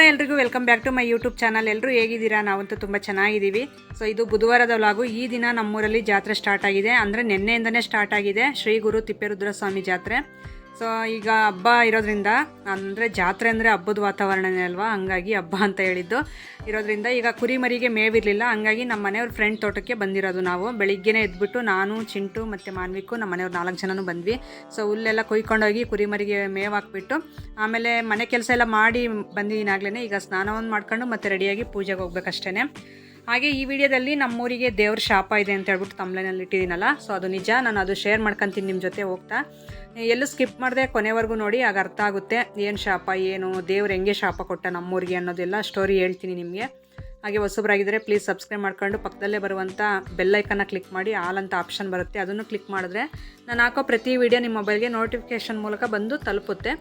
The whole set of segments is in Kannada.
ನಮಸ್ಕಾರ ಎಲ್ರಿಗೂ. Welcome back to my YouTube channel ಎಲ್ಲರೂ ಹೇಗಿದ್ದೀರಾ? ನಾವಂತೂ ತುಂಬ ಚೆನ್ನಾಗಿದ್ದೀವಿ. ಸೊ ಇದು ಬುಧವಾರದ ವ್ಲಾಗು ಈ ದಿನ ನಮ್ಮೂರಲ್ಲಿ ಜಾತ್ರೆ ಸ್ಟಾರ್ಟ್ ಆಗಿದೆ. ಅಂದರೆ ನಿನ್ನೆಯಿಂದನೇ ಸ್ಟಾರ್ಟ್ ಆಗಿದೆ ಶ್ರೀ ಗುರು ತಿಪ್ಪೇರುದ್ರ ಸ್ವಾಮಿ ಜಾತ್ರೆ. ಸೊ ಈಗ ಹಬ್ಬ ಇರೋದ್ರಿಂದ, ಅಂದರೆ ಜಾತ್ರೆ ಅಂದರೆ ಹಬ್ಬದ ವಾತಾವರಣನೇ ಅಲ್ವಾ? ಹಂಗಾಗಿ ಹಬ್ಬ ಅಂತ ಹೇಳಿದ್ದು. ಇರೋದ್ರಿಂದ ಈಗ ಕುರಿ ಮರಿಗೆ ಮೇವಿರಲಿಲ್ಲ. ಹಂಗಾಗಿ ನಮ್ಮ ಮನೆಯವ್ರ ಫ್ರೆಂಡ್ ತೋಟಕ್ಕೆ ಬಂದಿರೋದು ನಾವು. ಬೆಳಿಗ್ಗೆನೇ ಎದ್ಬಿಟ್ಟು ನಾನು, ಚಿಂಟು ಮತ್ತು ಮಾನ್ವಿಕು ನಮ್ಮ ಮನೆಯವ್ರು ನಾಲ್ಕು ಜನನೂ ಬಂದ್ವಿ. ಸೊ ಹುಲ್ಲೆಲ್ಲ ಕೊಯ್ಕೊಂಡೋಗಿ ಕುರಿ ಮರಿಗೆ ಮೇವು ಹಾಕ್ಬಿಟ್ಟು, ಆಮೇಲೆ ಮನೆ ಕೆಲಸ ಎಲ್ಲ ಮಾಡಿ ಬಂದಿದ್ದೀನಾಗ್ಲೇ ಈಗ ಸ್ನಾನವನ್ನು ಮಾಡ್ಕೊಂಡು ಮತ್ತೆ ರೆಡಿಯಾಗಿ ಪೂಜೆಗೆ ಹೋಗ್ಬೇಕಷ್ಟೇ ಹಾಗೆ ಈ ವಿಡಿಯೋದಲ್ಲಿ ನಮ್ಮೂರಿಗೆ ದೇವ್ರ ಶಾಪ ಇದೆ ಅಂತ ಹೇಳ್ಬಿಟ್ಟು ತಮ್ಲೈನಲ್ಲಿ ಇಟ್ಟಿದ್ದೀನಲ್ಲ ಸೊ ಅದು ನಿಜ. ನಾನು ಅದು ಶೇರ್ ಮಾಡ್ಕೊತೀನಿ ನಿಮ್ಮ ಜೊತೆ ಹೋಗ್ತಾ. ಎಲ್ಲೂ ಸ್ಕಿಪ್ ಮಾಡಿದೆ, ಕೊನೆವರೆಗೂ ನೋಡಿ, ಆಗ ಅರ್ಥ ಆಗುತ್ತೆ. ಏನು ಶಾಪ, ಏನು, ದೇವ್ರು ಹೆಂಗೆ ಶಾಪ ಕೊಟ್ಟ ನಮ್ಮೂರಿಗೆ ಅನ್ನೋದೆಲ್ಲ ಸ್ಟೋರಿ ಹೇಳ್ತೀನಿ ನಿಮಗೆ. ಹಾಗೆ ಹೊಸಬರಾಗಿದ್ದರೆ ಪ್ಲೀಸ್ ಸಬ್ಸ್ಕ್ರೈಬ್ ಮಾಡ್ಕೊಂಡು ಪಕ್ಕದಲ್ಲೇ ಬರುವಂಥ ಬೆಲ್ಲೈಕನ್ನ ಕ್ಲಿಕ್ ಮಾಡಿ ಆಲ್ ಅಂತ ಆಪ್ಷನ್ ಬರುತ್ತೆ. ಅದನ್ನು ಕ್ಲಿಕ್ ಮಾಡಿದ್ರೆ ನಾನು ಹಾಕೋ ಪ್ರತಿ ವಿಡಿಯೋ ನಿಮ್ಮ ಮೊಬೈಲ್ಗೆ ನೋಟಿಫಿಕೇಷನ್ ಮೂಲಕ ಬಂದು ತಲುಪುತ್ತೆ.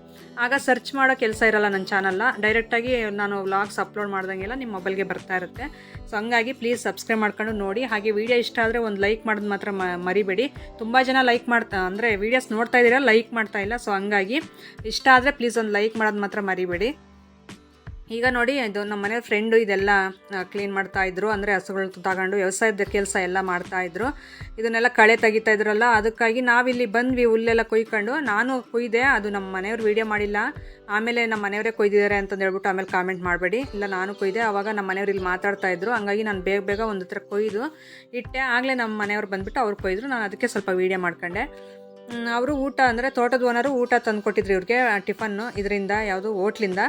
ಆಗ ಸರ್ಚ್ ಮಾಡೋ ಕೆಲಸ ಇರಲ್ಲ ನನ್ನ ಚಾನಲ್ನ ಡೈರೆಕ್ಟಾಗಿ ನಾನು ವ್ಲಾಗ್ಸ್ ಅಪ್ಲೋಡ್ ಮಾಡ್ದಂಗೆಲ್ಲ ನಿಮ್ಮ ಮೊಬೈಲ್ಗೆ ಬರ್ತಾ ಇರುತ್ತೆ. ಸೊ ಹಂಗಾಗಿ ಪ್ಲೀಸ್ ಸಬ್ಸ್ಕ್ರೈಬ್ ಮಾಡ್ಕೊಂಡು ನೋಡಿ. ಹಾಗೆ ವಿಡಿಯೋ ಇಷ್ಟ ಆದರೆ ಒಂದು ಲೈಕ್ ಮಾಡೋದು ಮಾತ್ರ ಮರಿಬೇಡಿ. ತುಂಬ ಜನ ಲೈಕ್ ಮಾಡ್ತಾ ಅಂದರೆ ವೀಡಿಯೋಸ್ ನೋಡ್ತಾ ಇದ್ದೀರಾ ಲೈಕ್ ಮಾಡ್ತಾ ಇಲ್ಲ. ಸೊ ಹಂಗಾಗಿ ಇಷ್ಟ ಆದರೆ ಪ್ಲೀಸ್ ಒಂದು ಲೈಕ್ ಮಾಡೋದು ಮಾತ್ರ ಮರಿಬೇಡಿ. ಈಗ ನೋಡಿ, ಇದು ನಮ್ಮ ಮನೆ ಫ್ರೆಂಡು ಇದೆಲ್ಲ ಕ್ಲೀನ್ ಮಾಡ್ತಾ ಇದ್ರು. ಅಂದರೆ ಹಸುಗಳು ತಗೊಂಡು ವ್ಯವಸಾಯದ ಕೆಲಸ ಎಲ್ಲ ಮಾಡ್ತಾ ಇದ್ರು. ಇದನ್ನೆಲ್ಲ ಕಳೆ ತೆಗಿತಾ ಇದ್ರಲ್ಲ, ಅದಕ್ಕಾಗಿ ನಾವಿಲ್ಲಿ ಬಂದ್ವಿ, ಹುಲ್ಲೆಲ್ಲ ಕೊಯ್ಕೊಂಡು. ನಾನು ಕೊಯ್ದೆ, ಅದು ನಮ್ಮ ಮನೆಯವ್ರು ವೀಡಿಯೋ ಮಾಡಿಲ್ಲ. ಆಮೇಲೆ ನಮ್ಮ ಮನೆಯವರೇ ಕೊಯ್ದಿದ್ದಾರೆ ಅಂತಂದು ಹೇಳ್ಬಿಟ್ಟು ಆಮೇಲೆ ಕಾಮೆಂಟ್ ಮಾಡಬೇಡಿ. ಇಲ್ಲ, ನಾನು ಕೊಯ್ದೆ. ಆವಾಗ ನಮ್ಮ ಮನೆಯವ್ರು ಇಲ್ಲಿ ಮಾತಾಡ್ತಾ ಇದ್ರು. ಹಂಗಾಗಿ ನಾನು ಬೇಗ ಬೇಗ ಒಂದು ಹತ್ರ ಕೊಯ್ದು ಇಟ್ಟೆ. ಆಗಲೇ ನಮ್ಮ ಮನೆಯವ್ರು ಬಂದುಬಿಟ್ಟು ಅವ್ರು ಕೊಯ್ದ್ರು. ನಾನು ಅದಕ್ಕೆ ಸ್ವಲ್ಪ ವೀಡಿಯೋ ಮಾಡ್ಕೊಂಡೆ. ಅವರು ಊಟ ಅಂದರೆ ತೋಟದ ಓನರು ಊಟ ತಂದು ಕೊಟ್ಟಿದ್ರು ಇವ್ರಿಗೆ, ಟಿಫನ್ನು. ಇದರಿಂದ, ಯಾವುದು, ಹೋಟ್ಲಿಂದ.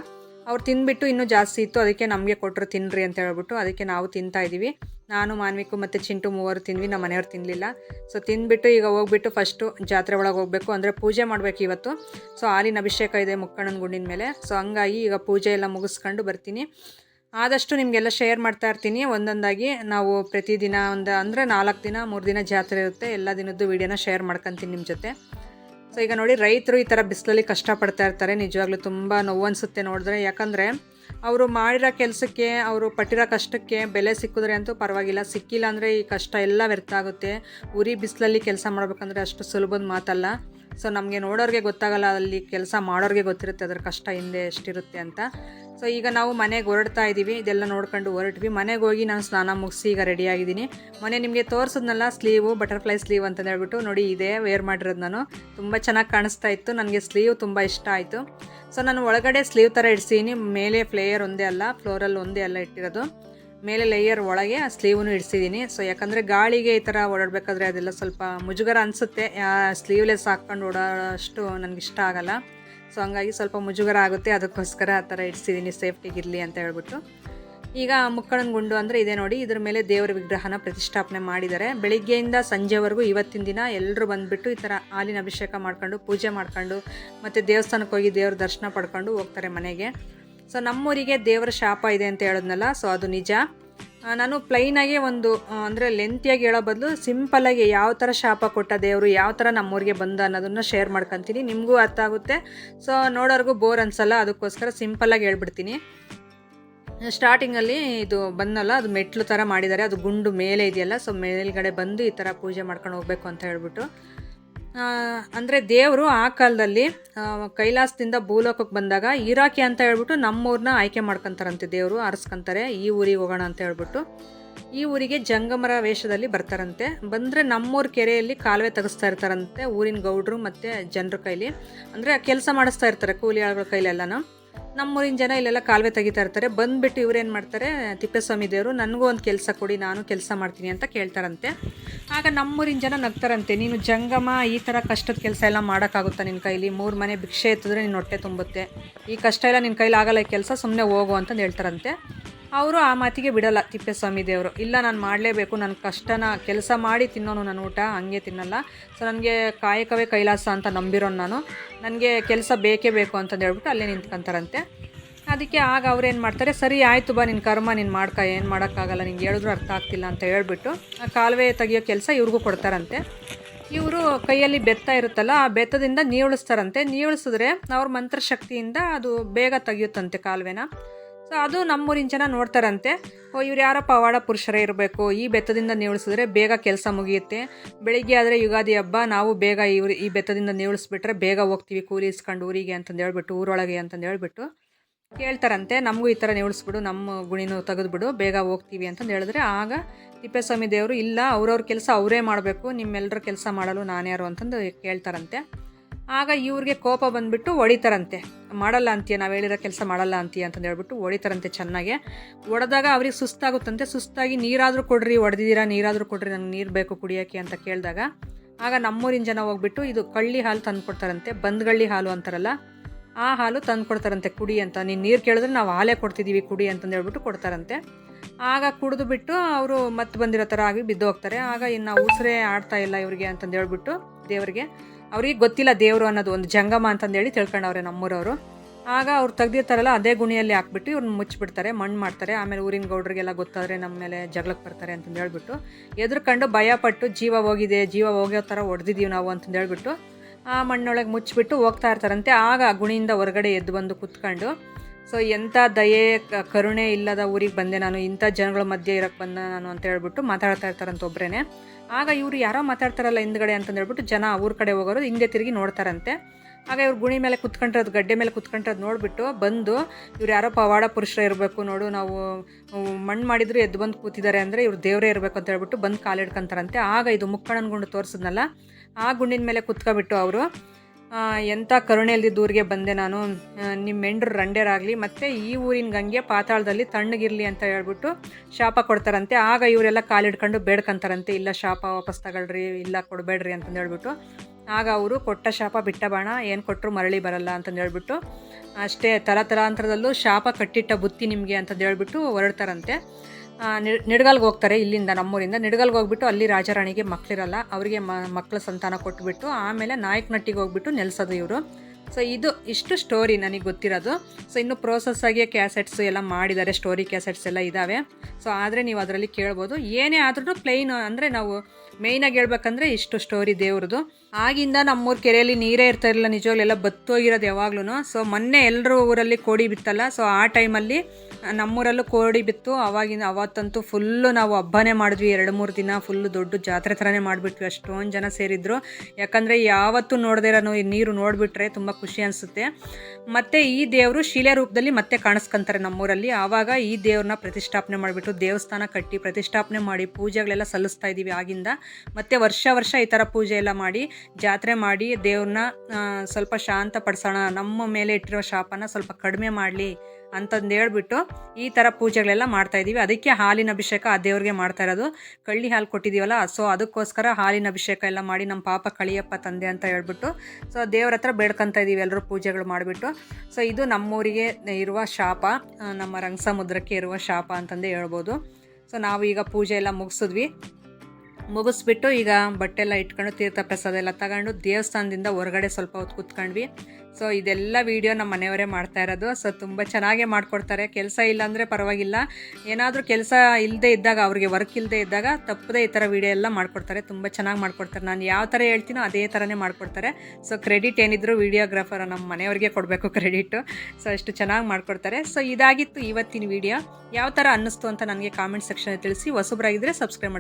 ಅವ್ರು ತಿಂದ್ಬಿಟ್ಟು ಇನ್ನೂ ಜಾಸ್ತಿ ಇತ್ತು, ಅದಕ್ಕೆ ನಮಗೆ ಕೊಟ್ಟರು ತಿನ್ನಿರಿ ಅಂತ ಹೇಳ್ಬಿಟ್ಟು ಅದಕ್ಕೆ ನಾವು ತಿಂತಾ ಇದ್ದೀವಿ ನಾನು, ಮಾನ್ವಿಕು ಮತ್ತು ಚಿಂಟು ಮೂವರು ತಿಂದ್ವಿ, ನಮ್ಮ ಮನೆಯವ್ರು ತಿನ್ನಲಿಲ್ಲ ಸೊ ತಿಂದ್ಬಿಟ್ಟು ಈಗ ಹೋಗ್ಬಿಟ್ಟು ಫಸ್ಟು ಜಾತ್ರೆ ಒಳಗೆ ಹೋಗಬೇಕು, ಅಂದರೆ ಪೂಜೆ ಮಾಡಬೇಕು ಇವತ್ತು. ಸೊ ಹಾಲಿನ ಅಭಿಷೇಕ ಇದೆ ಮುಕ್ಕಣ್ಣನ ಗುಂಡಿನ ಮೇಲೆ. ಸೊ ಹಂಗಾಗಿ ಈಗ ಪೂಜೆ ಎಲ್ಲ ಮುಗಿಸ್ಕೊಂಡು ಬರ್ತೀನಿ. ಆದಷ್ಟು ನಿಮಗೆಲ್ಲ ಶೇರ್ ಮಾಡ್ತಾ ಇರ್ತೀನಿ. ಒಂದೊಂದಾಗಿ ನಾವು ಪ್ರತಿದಿನ ಒಂದು ಅಂದರೆ ನಾಲ್ಕು ದಿನ, ಮೂರು ದಿನ ಜಾತ್ರೆ ಇರುತ್ತೆ. ಎಲ್ಲ ದಿನದ್ದು ವೀಡಿಯೋನ ಶೇರ್ ಮಾಡ್ಕೊತೀನಿ ನಿಮ್ಮ ಜೊತೆ. ಸೊ ಈಗ ನೋಡಿ ರೈತರು ಈ ಥರ ಬಿಸಿಲಲ್ಲಿ ಕಷ್ಟಪಡ್ತಾ ಇರ್ತಾರೆ. ನಿಜವಾಗ್ಲೂ ತುಂಬ ನೋವು ಅನಿಸುತ್ತೆ ನೋಡಿದ್ರೆ. ಯಾಕಂದರೆ ಅವರು ಮಾಡಿರೋ ಕೆಲಸಕ್ಕೆ, ಅವರು ಪಟ್ಟಿರೋ ಕಷ್ಟಕ್ಕೆ ಬೆಲೆ ಸಿಕ್ಕಿದ್ರೆ ಅಂತೂ ಪರವಾಗಿಲ್ಲ. ಸಿಕ್ಕಿಲ್ಲ ಅಂದರೆ ಈ ಕಷ್ಟ ಎಲ್ಲ ವ್ಯರ್ಥ ಆಗುತ್ತೆ. ಉರಿ ಬಿಸಿಲಲ್ಲಿ ಕೆಲಸ ಮಾಡಬೇಕಂದ್ರೆ ಅಷ್ಟು ಸುಲಭದ ಮಾತಲ್ಲ. ಸೊ ನಮಗೆ ನೋಡೋರಿಗೆ ಗೊತ್ತಾಗಲ್ಲ, ಅಲ್ಲಿ ಕೆಲಸ ಮಾಡೋರಿಗೆ ಗೊತ್ತಿರುತ್ತೆ ಅದರ ಕಷ್ಟ ಹಿಂದೆ ಎಷ್ಟಿರುತ್ತೆ ಅಂತ. ಸೊ ಈಗ ನಾವು ಮನೆಗೆ ಹೊರಡ್ತಾ ಇದ್ದೀವಿ ಇದೆಲ್ಲ ನೋಡ್ಕೊಂಡು ಹೊರಟ್ವಿ. ಮನೆಗೆ ಹೋಗಿ ನಾನು ಸ್ನಾನ ಮುಗಿಸಿ ಈಗ ರೆಡಿ ಆಗಿದ್ದೀನಿ. ಮನೆ ನಿಮಗೆ ತೋರಿಸಿದ್ನಲ್ಲ ಸ್ಲೀವು ಬಟರ್ಫ್ಲೈ ಸ್ಲೀವ್ ಅಂತ ಹೇಳ್ಬಿಟ್ಟು. ನೋಡಿ, ಇದೆ ವೇರ್ ಮಾಡಿರೋದು ನಾನು. ತುಂಬ ಚೆನ್ನಾಗಿ ಕಾಣಿಸ್ತಾ ಇತ್ತು. ನನಗೆ ಸ್ಲೀವ್ ತುಂಬ ಇಷ್ಟ ಆಯಿತು. ಸೊ ನಾನು ಒಳಗಡೆ ಸ್ಲೀವ್ ಥರ ಇಡ್ಸಿದ್ದೀನಿ ಮೇಲೆ ಫ್ಲೇಯರ್ ಒಂದೇ ಅಲ್ಲ ಫ್ಲೋರಲ್ಲಿ ಒಂದೇ ಅಲ್ಲ ಇಟ್ಟಿರೋದು. ಮೇಲೆ ಲೇಯರ್ ಒಳಗೆ ಆ ಸ್ಲೀವನ್ನು ಇಡ್ಸಿದ್ದೀನಿ ಸೊ ಯಾಕಂದರೆ ಗಾಳಿಗೆ ಈ ಥರ ಓಡಾಡಬೇಕಾದ್ರೆ ಅದೆಲ್ಲ ಸ್ವಲ್ಪ ಮುಜುಗರ ಅನಿಸುತ್ತೆ. ಸ್ಲೀವ್ಲೆಸ್ ಹಾಕ್ಕೊಂಡು ಓಡಾಡೋಷ್ಟು ನನಗೆ ಇಷ್ಟ ಆಗಲ್ಲ. ಸೊ ಹಂಗಾಗಿ ಸ್ವಲ್ಪ ಮುಜುಗರ ಆಗುತ್ತೆ. ಅದಕ್ಕೋಸ್ಕರ ಆ ಥರ ಇಡ್ಸಿದ್ದೀನಿ ಸೇಫ್ಟಿಗಿರಲಿ ಅಂತ ಹೇಳ್ಬಿಟ್ಟು. ಈಗ ಮುಕ್ಕಣನ ಗುಂಡು ಅಂದರೆ ಇದೆ ನೋಡಿ. ಇದ್ರ ಮೇಲೆ ದೇವರ ವಿಗ್ರಹನ ಪ್ರತಿಷ್ಠಾಪನೆ ಮಾಡಿದ್ದಾರೆ. ಬೆಳಿಗ್ಗೆಯಿಂದ ಸಂಜೆವರೆಗೂ ಇವತ್ತಿನ ದಿನ ಎಲ್ಲರೂ ಬಂದುಬಿಟ್ಟು ಈ ಥರ ಹಾಲಿನ ಅಭಿಷೇಕ ಮಾಡ್ಕೊಂಡು, ಪೂಜೆ ಮಾಡ್ಕೊಂಡು, ಮತ್ತು ದೇವಸ್ಥಾನಕ್ಕೆ ಹೋಗಿ ದೇವ್ರ ದರ್ಶನ ಪಡ್ಕೊಂಡು ಹೋಗ್ತಾರೆ ಮನೆಗೆ. ಸೊ ನಮ್ಮೂರಿಗೆ ದೇವರ ಶಾಪ ಇದೆ ಅಂತ ಹೇಳೋದ್ನಲ್ಲ. ಸೊ ಅದು ನಿಜ. ನಾನು ಪ್ಲೈನಾಗಿ ಒಂದು ಅಂದರೆ ಲೆಂತಿಯಾಗಿ ಹೇಳೋ ಬದಲು ಸಿಂಪಲ್ಲಾಗಿ ಯಾವ ಥರ ಶಾಪ ಕೊಟ್ಟ ದೇವರು, ಯಾವ ಥರ ನಮ್ಮೂರಿಗೆ ಬಂದ ಅನ್ನೋದನ್ನು ಶೇರ್ ಮಾಡ್ಕೊತೀನಿ. ನಿಮಗೂ ಅರ್ಥ ಆಗುತ್ತೆ. ಸೊ ನೋಡೋರ್ಗೂ ಬೋರ್ ಅನ್ಸಲ್ಲ, ಅದಕ್ಕೋಸ್ಕರ ಸಿಂಪಲ್ಲಾಗಿ ಹೇಳ್ಬಿಡ್ತೀನಿ. ಸ್ಟಾರ್ಟಿಂಗಲ್ಲಿ ಇದು ಬಂದಲ್ಲ, ಅದು ಮೆಟ್ಲು ಥರ ಮಾಡಿದ್ದಾರೆ, ಅದು ಗುಂಡು ಮೇಲೆ ಇದೆಯಲ್ಲ ಸೊ ಮೇಲ್ಗಡೆ ಬಂದು ಈ ಥರ ಪೂಜೆ ಮಾಡ್ಕೊಂಡು ಹೋಗ್ಬೇಕು ಅಂತ ಹೇಳ್ಬಿಟ್ಟು. ಅಂದರೆ ದೇವರು ಆ ಕಾಲದಲ್ಲಿ ಕೈಲಾಸದಿಂದ ಭೂಲೋಕಕ್ಕೆ ಬಂದಾಗ ಇರಾಕಿ ಅಂತ ಹೇಳ್ಬಿಟ್ಟು ನಮ್ಮೂರನ್ನ ಆಯ್ಕೆ ಮಾಡ್ಕೊತಾರಂತೆ ದೇವರು, ಆರಿಸ್ಕೊಂತಾರೆ, ಈ ಊರಿಗೆ ಹೋಗೋಣ ಅಂತ ಹೇಳ್ಬಿಟ್ಟು. ಈ ಊರಿಗೆ ಜಂಗಮರ ವೇಷದಲ್ಲಿ ಬರ್ತಾರಂತೆ. ಬಂದರೆ ನಮ್ಮೂರ ಕೆರೆಯಲ್ಲಿ ಕಾಲುವೆ ತೆಗೆಸ್ತಾ ಇರ್ತಾರಂತೆ ಊರಿನ ಗೌಡ್ರು ಮತ್ತು ಜನರ ಕೈಲಿ. ಅಂದರೆ ಕೆಲಸ ಮಾಡಿಸ್ತಾ ಇರ್ತಾರೆ ಕೂಲಿ ಆಳುಗಳ ಕೈಲೆಲ್ಲನೂ. ನಮ್ಮೂರಿನ ಜನ ಇಲ್ಲೆಲ್ಲ ಕಾಲುವೆ ತೆಗಿತಾ ಇರ್ತಾರೆ. ಬಂದುಬಿಟ್ಟು ಇವ್ರೇನು ಮಾಡ್ತಾರೆ, ತಿಪ್ಪೇಸ್ವಾಮಿ ದೇವರು, ನನಗೂ ಒಂದು ಕೆಲಸ ಕೊಡಿ, ನಾನು ಕೆಲಸ ಮಾಡ್ತೀನಿ ಅಂತ ಕೇಳ್ತಾರಂತೆ. ಆಗ ನಮ್ಮೂರಿನ ಜನ ನಗ್ತಾರಂತೆ, ನೀನು ಜಂಗಮ, ಈ ಥರ ಕಷ್ಟದ ಕೆಲಸ ಎಲ್ಲ ಮಾಡೋಕ್ಕಾಗುತ್ತಾ ನಿನ್ನ ಕೈಲಿ? ಮೂರು ಮನೆ ಭಿಕ್ಷೆ ಎತ್ತಿದ್ರೆ ನಿನ್ನ ಹೊಟ್ಟೆ ತುಂಬುತ್ತೆ. ಈ ಕಷ್ಟ ಎಲ್ಲ ನಿನ್ನ ಕೈಲಿ ಆಗಲ್ಲ ಈ ಕೆಲಸ ಸುಮ್ಮನೆ ಹೋಗು ಅಂತಂದು ಹೇಳ್ತಾರಂತೆ. ಅವರು ಆ ಮಾತಿಗೆ ಬಿಡಲ್ಲ ತಿಪ್ಪೇಸ್ವಾಮಿ ದೇವರು. ಇಲ್ಲ, ನಾನು ಮಾಡಲೇಬೇಕು ನನ್ನ ಕಷ್ಟನ ಕೆಲಸ ಮಾಡಿ ತಿನ್ನೋನು ನನ್ನ ಊಟ, ಹಂಗೆ ತಿನ್ನಲ್ಲ. ಸೊ ನನಗೆ ಕಾಯಕವೇ ಕೈಲಾಸ ಅಂತ ನಂಬಿರೋನು ನಾನು. ನನಗೆ ಕೆಲಸ ಬೇಕೇ ಬೇಕು ಅಂತಂದು ಹೇಳ್ಬಿಟ್ಟು ಅಲ್ಲೇ ನಿಂತ್ಕೊಂತಾರಂತೆ. ಅದಕ್ಕೆ ಆಗ ಅವ್ರೇನು ಮಾಡ್ತಾರೆ, ಸರಿ, ಆಯಿತು ಬಾ ನಿನ್ನ ಕರ್ಮ, ನೀನು ಮಾಡ್ಕ, ಏನು ಮಾಡೋಕ್ಕಾಗಲ್ಲ, ನಿಂಗೆ ಹೇಳಿದ್ರು ಅರ್ಥ ಆಗ್ತಿಲ್ಲ ಅಂತ ಹೇಳ್ಬಿಟ್ಟು ಕಾಲುವೆ ತೆಗಿಯೋ ಕೆಲಸ ಇವ್ರಿಗೂ ಕೊಡ್ತಾರಂತೆ. ಇವರು ಕೈಯಲ್ಲಿ ಬೆತ್ತ ಇರುತ್ತಲ್ಲ, ಆ ಬೆತ್ತದಿಂದ ನೀವಳಿಸ್ತಾರಂತೆ ನೀವಳಿಸಿದ್ರೆ ಅವ್ರ ಮಂತ್ರಶಕ್ತಿಯಿಂದ ಅದು ಬೇಗ ತೆಗಿಯುತ್ತಂತೆ ಕಾಲುವೆನ. ಸೊ ಅದು ನಮ್ಮೂರಿನ ಜನ ನೋಡ್ತಾರಂತೆ. ಓ, ಇವ್ರು ಯಾರೋ ಪವಾಡ ಪುರುಷರೇ ಇರಬೇಕು. ಈ ಬೆತ್ತದಿಂದ ನೇವಳಿಸಿದ್ರೆ ಬೇಗ ಕೆಲಸ ಮುಗಿಯುತ್ತೆ. ಬೆಳಿಗ್ಗೆ ಆದರೆ ಯುಗಾದಿ ಹಬ್ಬ, ನಾವು ಬೇಗ ಇವ್ರು ಈ ಬೆತ್ತದಿಂದ ನೇವಳಿಸ್ಬಿಟ್ರೆ ಬೇಗ ಹೋಗ್ತೀವಿ ಕೂಲಿ ಇಸ್ಕೊಂಡು ಊರಿಗೆ ಅಂತಂದು ಹೇಳ್ಬಿಟ್ಟು, ಊರೊಳಗೆ ಅಂತಂದು ಹೇಳ್ಬಿಟ್ಟು. ಕೇಳ್ತಾರಂತೆ. ನಮಗೂ ಈ ಥರ ನೇವಳಿಸ್ಬಿಡು, ನಮ್ಮ ಗುಣಿನೂ ತೆಗೆದ್ಬಿಡು, ಬೇಗ ಹೋಗ್ತೀವಿ ಅಂತಂದು ಹೇಳಿದ್ರೆ ಆಗ ತಿಪ್ಪೇಸ್ವಾಮಿ ದೇವರು ಇಲ್ಲ, ಅವ್ರವ್ರ ಕೆಲಸ ಅವರೇ ಮಾಡಬೇಕು ನಿಮ್ಮೆಲ್ಲರ ಕೆಲಸ ಮಾಡಲು ನಾನ್ಯಾರು ಅಂತಂದು ಕೇಳ್ತಾರಂತೆ. ಆಗ ಇವ್ರಿಗೆ ಕೋಪ ಬಂದುಬಿಟ್ಟು ಹೊಡಿತಾರಂತೆ. ಮಾಡಲ್ಲ ಅಂತೀಯ, ನಾವು ಹೇಳಿರೋ ಕೆಲಸ ಮಾಡಲ್ಲ ಅಂತೀಯ ಅಂತಂದು ಹೇಳ್ಬಿಟ್ಟು ಹೊಡಿತಾರಂತೆ ಚೆನ್ನಾಗೆ. ಹೊಡೆದಾಗ ಅವ್ರಿಗೆ ಸುಸ್ತಾಗುತ್ತಂತೆ. ಸುಸ್ತಾಗಿ ನೀರಾದರೂ ಕೊಡ್ರಿ, ಹೊಡೆದಿದ್ದೀರಾ, ನೀರಾದರೂ ಕೊಡ್ರಿ, ನಂಗೆ ನೀರು ಬೇಕು ಕುಡಿಯೋಕ್ಕೆ ಅಂತ ಕೇಳಿದಾಗ ಆಗ ನಮ್ಮೂರಿನ ಜನ ಹೋಗ್ಬಿಟ್ಟು ಇದು ಕಳ್ಳಿ ಹಾಲು ತಂದು ಕೊಡ್ತಾರಂತೆ ಬಂದ್ಗಳ್ಳಿ ಹಾಲು ಅಂತಾರಲ್ಲ, ಆ ಹಾಲು ತಂದು ಕೊಡ್ತಾರಂತೆ ಕುಡಿ ಅಂತ. ನೀನು ನೀರು ಕೇಳಿದ್ರೆ ನಾವು ಹಾಲೇ ಕೊಡ್ತಿದ್ದೀವಿ ಕುಡಿ ಅಂತಂದು ಹೇಳ್ಬಿಟ್ಟು ಕೊಡ್ತಾರಂತೆ. ಆಗ ಕುಡಿದು ಬಿಟ್ಟು ಅವರು ಮತ್ತೆ ಬಂದಿರೋ ಥರ ಆಗಿ ಬಿದ್ದು ಹೋಗ್ತಾರೆ ಆಗ ಇನ್ನು ಉಸಿರೇ ಆಡ್ತಾ ಇಲ್ಲ ಇವ್ರಿಗೆ ಅಂತಂದು ಹೇಳ್ಬಿಟ್ಟು ದೇವರಿಗೆ. ಅವ್ರಿಗೆ ಗೊತ್ತಿಲ್ಲ ದೇವರು ಅನ್ನೋದು ಒಂದು ಜಂಗಮ ಅಂತಂದೇಳಿ ತಿಳ್ಕೊಂಡವ್ರೆ ನಮ್ಮೂರವರು. ಆಗ ಅವ್ರು ತೆಗ್ದಿರ್ತಾರಲ್ಲ, ಅದೇ ಗುಣಿಯಲ್ಲಿ ಹಾಕ್ಬಿಟ್ಟು ಇವ್ರನ್ನ ಮುಚ್ಚಿಬಿಡ್ತಾರೆ, ಮಣ್ಣು ಮಾಡ್ತಾರೆ, ಆಮೇಲೆ ಊರಿನ ಗೌಡ್ರಿಗೆಲ್ಲ ಗೊತ್ತಾದರೆ ನಮ್ಮ ಮೇಲೆ ಜಗಳಕ್ಕೆ ಬರ್ತಾರೆ ಅಂತಂದು ಹೇಳ್ಬಿಟ್ಟು ಎದುರ್ಕೊಂಡು ಭಯಪಟ್ಟು ಜೀವ ಹೋಗಿದೆ, ಜೀವ ಹೋಗೋ ಥರ ಹೊಡೆದಿದ್ದೀವಿ ನಾವು ಅಂತಂದು ಹೇಳ್ಬಿಟ್ಟು, ಆ ಮಣ್ಣೊಳಗೆ ಮುಚ್ಚಿಬಿಟ್ಟು ಹೋಗ್ತಾ ಇರ್ತಾರಂತೆ. ಆಗ ಆ ಗುಣಿಯಿಂದ ಹೊರಗಡೆ ಎದ್ದು ಬಂದು ಕುತ್ಕೊಂಡು, ಸೊ ಎಂಥ ದಯೆ ಕರುಣೆ ಇಲ್ಲದ ಊರಿಗೆ ಬಂದೆ ನಾನು, ಇಂಥ ಜನಗಳ ಮಧ್ಯೆ ಇರೋಕ್ಕೆ ಬಂದ ನಾನು ಅಂತ ಹೇಳ್ಬಿಟ್ಟು ಮಾತಾಡ್ತಾ ಇರ್ತಾರಂತ ಒಬ್ಬರೇ ಆಗ ಇವರು ಯಾರೋ ಮಾತಾಡ್ತಾರಲ್ಲ ಹಿಂದ್ಗಡೆ ಅಂತಂದು ಹೇಳ್ಬಿಟ್ಟು ಜನ ಊರ ಕಡೆ ಹೋಗೋರು ಹಿಂದೆ ತಿರುಗಿ ನೋಡ್ತಾರಂತೆ. ಆಗ ಇವ್ರು ಗುಣಿ ಮೇಲೆ ಕುತ್ಕೊಂಡಿರೋದು, ಗಡ್ಡೆ ಮೇಲೆ ಕುತ್ಕೊಂಡಿರೋದು ನೋಡಿಬಿಟ್ಟು ಬಂದು ಇವ್ರು ಯಾರೋ ಪವಾಡ ಪುರುಷರು ಇರಬೇಕು ನೋಡು, ನಾವು ಮಣ್ಣು ಮಾಡಿದ್ರು ಎದ್ದು ಬಂದು ಕೂತಿದ್ದಾರೆ ಅಂದರೆ ಇವ್ರು ದೇವರೇ ಇರಬೇಕು ಅಂತ ಹೇಳ್ಬಿಟ್ಟು ಬಂದು ಕಾಲಿಡ್ಕೊಂತಾರಂತೆ ಆಗ ಇದು ಮುಕ್ಕಣ್ಣನ ಗುಂಡು ತೋರಿಸಿದ್ನಲ್ಲ, ಆ ಗುಂಡಿನ ಮೇಲೆ ಕುತ್ಕೊಬಿಟ್ಟು ಅವರು ಎಂಥ ಕರುಣೆ ಇಲ್ದಿದ್ದ ಊರಿಗೆ ಬಂದೆ ನಾನು. ನಿಮ್ಮ ಹೆಂಡ್ರು ರಂಡೇರಾಗಲಿ ಮತ್ತು ಈ ಊರಿನ ಗಂಗೆ ಪಾತಾಳದಲ್ಲಿ ತಣ್ಣಗಿರಲಿ ಅಂತ ಹೇಳ್ಬಿಟ್ಟು ಶಾಪ ಕೊಡ್ತಾರಂತೆ. ಆಗ ಇವರೆಲ್ಲ ಕಾಲಿಡ್ಕೊಂಡು ಬೇಡ್ಕಂತಾರಂತೆ. ಇಲ್ಲ ಶಾಪ ವಾಪಸ್ ತಗೊಳ್ರಿ, ಇಲ್ಲ ಕೊಡಬೇಡ್ರಿ ಅಂತಂದು ಹೇಳ್ಬಿಟ್ಟು. ಆಗ ಅವರು ಕೊಟ್ಟ ಶಾಪ ಬಿಟ್ಟ ಬಾಣ, ಏನು ಕೊಟ್ಟರು ಮರಳಿ ಬರಲ್ಲ ಅಂತಂದು ಹೇಳ್ಬಿಟ್ಟು. ಅಷ್ಟೇ ತಲತಲಾಂತರದಲ್ಲೂ ಶಾಪ ಕಟ್ಟಿಟ್ಟ ಬುತ್ತಿ ನಿಮಗೆ ಅಂತಂದು ಹೇಳ್ಬಿಟ್ಟು ಹೊರಡ್ತಾರಂತೆ. ನಿಡ್ಗಲ್ಗೆ ಹೋಗ್ತಾರೆ ಇಲ್ಲಿಂದ ನಮ್ಮೂರಿಂದ. ನಿಡ್ಗಲ್ಗೆ ಹೋಗ್ಬಿಟ್ಟು ಅಲ್ಲಿ ರಾಜಾರಾಣಿಗೆ ಮಕ್ಕಳಿರಲ್ಲ ಅವರಿಗೆ ಮಕ್ಕಳ ಸಂತಾನ ಕೊಟ್ಬಿಟ್ಟು, ಆಮೇಲೆ ನಾಯಕನಟ್ಟಿಗೆ ಹೋಗ್ಬಿಟ್ಟು ನೆಲೆಸೋದು ಇವರು. ಸೊ ಇದು ಇಷ್ಟು ಸ್ಟೋರಿ ನನಗೆ ಗೊತ್ತಿರೋದು. ಸೊ ಇನ್ನು ಪ್ರೋಸೆಸ್ ಆಗಿ ಕ್ಯಾಸೆಟ್ಸ್ ಎಲ್ಲ ಮಾಡಿದ್ದಾರೆ ಸ್ಟೋರಿ ಕ್ಯಾಸೆಟ್ಸ್ ಎಲ್ಲ ಇದ್ದಾವೆ ಸೊ ಆದರೆ ನೀವು ಅದರಲ್ಲಿ ಕೇಳ್ಬೋದು. ಏನೇ ಆದ್ರೂ ಪ್ಲೈನ್ ಅಂದರೆ ನಾವು ಮೇಯ್ನಾಗಿ ಹೇಳ್ಬೇಕಂದ್ರೆ ಇಷ್ಟು ಸ್ಟೋರಿ ದೇವ್ರದ್ದು ಆಗಿಂದ ನಮ್ಮೂರ ಕೆರೆಯಲ್ಲಿ ನೀರೇ ಇರ್ತಾ ಇರಲಿಲ್ಲ ನಿಜವಾಗ್ಲೆಲ್ಲ ಬತ್ತೋಗಿರೋದು ಯಾವಾಗ್ಲೂ ಸೊ ಮೊನ್ನೆ ಎಲ್ಲರೂ ಊರಲ್ಲಿ ಕೋಡಿ ಬಿತ್ತಲ್ಲ ಸೊ ಆ ಟೈಮಲ್ಲಿ ನಮ್ಮೂರಲ್ಲೂ ಕೋಡಿ ಬಿತ್ತು. ಅವಾಗಿನ ಅವತ್ತಂತೂ ಫುಲ್ಲು ನಾವು ಹಬ್ಬನೇ ಮಾಡಿದ್ವಿ. ಎರಡು, ಮೂರು ದಿನ ಫುಲ್ಲು ದೊಡ್ಡ ಜಾತ್ರೆ ಥರನೇ ಮಾಡಿಬಿಟ್ವಿ. ಅಷ್ಟೊಂದು ಜನ ಸೇರಿದ್ರು. ಯಾಕಂದರೆ ಯಾವತ್ತೂ ನೋಡದೇ ಇರೋ ಈ ನೀರು ನೋಡಿಬಿಟ್ರೆ ತುಂಬ ಖುಷಿ ಅನಿಸುತ್ತೆ. ಮತ್ತು ಈ ದೇವರು ಶಿಲೆ ರೂಪದಲ್ಲಿ ಮತ್ತೆ ಕಾಣಿಸ್ಕೊಂತಾರೆ ನಮ್ಮೂರಲ್ಲಿ. ಆವಾಗ ಈ ದೇವ್ರನ್ನ ಪ್ರತಿಷ್ಠಾಪನೆ ಮಾಡಿಬಿಟ್ಟು ದೇವಸ್ಥಾನ ಕಟ್ಟಿ ಪ್ರತಿಷ್ಠಾಪನೆ ಮಾಡಿ ಪೂಜೆಗಳೆಲ್ಲ ಸಲ್ಲಿಸ್ತಾ ಇದ್ದೀವಿ ಆಗಿಂದ. ಮತ್ತು ವರ್ಷ ವರ್ಷ ಈ ಥರ ಪೂಜೆ ಎಲ್ಲ ಮಾಡಿ, ಜಾತ್ರೆ ಮಾಡಿ ದೇವ್ರನ್ನ ಸ್ವಲ್ಪ ಶಾಂತ ಪಡಿಸೋಣ, ನಮ್ಮ ಮೇಲೆ ಇಟ್ಟಿರೋ ಶಾಪನ ಸ್ವಲ್ಪ ಕಡಿಮೆ ಮಾಡಲಿ ಅಂತಂದು ಹೇಳ್ಬಿಟ್ಟು ಈ ಥರ ಪೂಜೆಗಳೆಲ್ಲ ಮಾಡ್ತಾ ಇದ್ದೀವಿ. ಅದಕ್ಕೆ ಹಾಲಿನ ಅಭಿಷೇಕ ಆ ದೇವ್ರಿಗೆ ಮಾಡ್ತಾ ಇರೋದು. ಕಳ್ಳಿ ಹಾಲು ಕೊಟ್ಟಿದ್ದೀವಲ್ಲ, ಸೊ ಅದಕ್ಕೋಸ್ಕರ ಹಾಲಿನ ಅಭಿಷೇಕ ಎಲ್ಲ ಮಾಡಿ ನಮ್ಮ ಪಾಪ ಕಳಿಯಪ್ಪ ತಂದೆ ಅಂತ ಹೇಳ್ಬಿಟ್ಟು, ಸೊ ದೇವ್ರ ಹತ್ರ ಬೇಡ್ಕೊತಾ ಇದ್ದೀವಿ ಎಲ್ಲರೂ ಪೂಜೆಗಳು ಮಾಡಿಬಿಟ್ಟು. ಸೊ ಇದು ನಮ್ಮೂರಿಗೆ ಇರುವ ಶಾಪ ನಮ್ಮ ರಂಗಸಮುದ್ರಕ್ಕೆ ಇರುವ ಶಾಪ ಅಂತಂದೇ ಹೇಳ್ಬೋದು. ಸೊ ನಾವು ಈಗ ಪೂಜೆ ಎಲ್ಲ ಮುಗಿಸಿದ್ವಿ. ಮುಗಿಸ್ಬಿಟ್ಟು ಈಗ ಬಟ್ಟೆ ಎಲ್ಲ ಇಟ್ಕೊಂಡು ತೀರ್ಥ ಪ್ರಸಾದ ಎಲ್ಲ ತಗೊಂಡು ದೇವಸ್ಥಾನದಿಂದ ಹೊರಗಡೆ ಸ್ವಲ್ಪ ಹೊತ್ತು ಕೂತ್ಕೊಂಡ್ವಿ. ಸೊ ಇದೆಲ್ಲ ವೀಡಿಯೋ ನಮ್ಮ ಮನೆಯವರೇ ಮಾಡ್ತಾ ಇರೋದು. ಸೊ ತುಂಬ ಚೆನ್ನಾಗೇ ಮಾಡಿಕೊಡ್ತಾರೆ. ಕೆಲಸ ಇಲ್ಲಾಂದರೆ ಪರವಾಗಿಲ್ಲ. ಏನಾದರೂ ಕೆಲಸ ಇಲ್ಲದೆ ಇದ್ದಾಗ, ಅವ್ರಿಗೆ ವರ್ಕ್ ಇಲ್ಲದೆ ಇದ್ದಾಗ ತಪ್ಪದೇ ಈ ಥರ ವೀಡಿಯೋ ಎಲ್ಲ ಮಾಡಿಕೊಡ್ತಾರೆ. ತುಂಬ ಚೆನ್ನಾಗಿ ಮಾಡಿಕೊಡ್ತಾರೆ. ನಾನು ಯಾವ ಥರ ಹೇಳ್ತೀನೋ ಅದೇ ಥರನೇ ಮಾಡಿಕೊಡ್ತಾರೆ. ಸೊ ಕ್ರೆಡಿಟ್ ಏನಿದ್ರು ವೀಡಿಯೋಗ್ರಾಫರ್ ನಮ್ಮ ಮನೆಯವ್ರಿಗೆ ಕೊಡಬೇಕು ಕ್ರೆಡಿಟ್ ಸೊ ಅಷ್ಟು ಚೆನ್ನಾಗಿ ಮಾಡಿಕೊಡ್ತಾರೆ. ಸೊ ಇದಾಗಿತ್ತು ಇವತ್ತಿನ ವೀಡಿಯೋ ಯಾವ ಥರ ಅನ್ನಿಸ್ತು ಅಂತ ನನಗೆ ಕಾಮೆಂಟ್ ಸೆಕ್ಷನ್ ತಿಳಿಸಿ. ಹೊಸಬ್ರಾಗಿದ್ದರೆ ಸಬ್ಸ್ಕ್ರೈಬ್ ಮಾಡಿ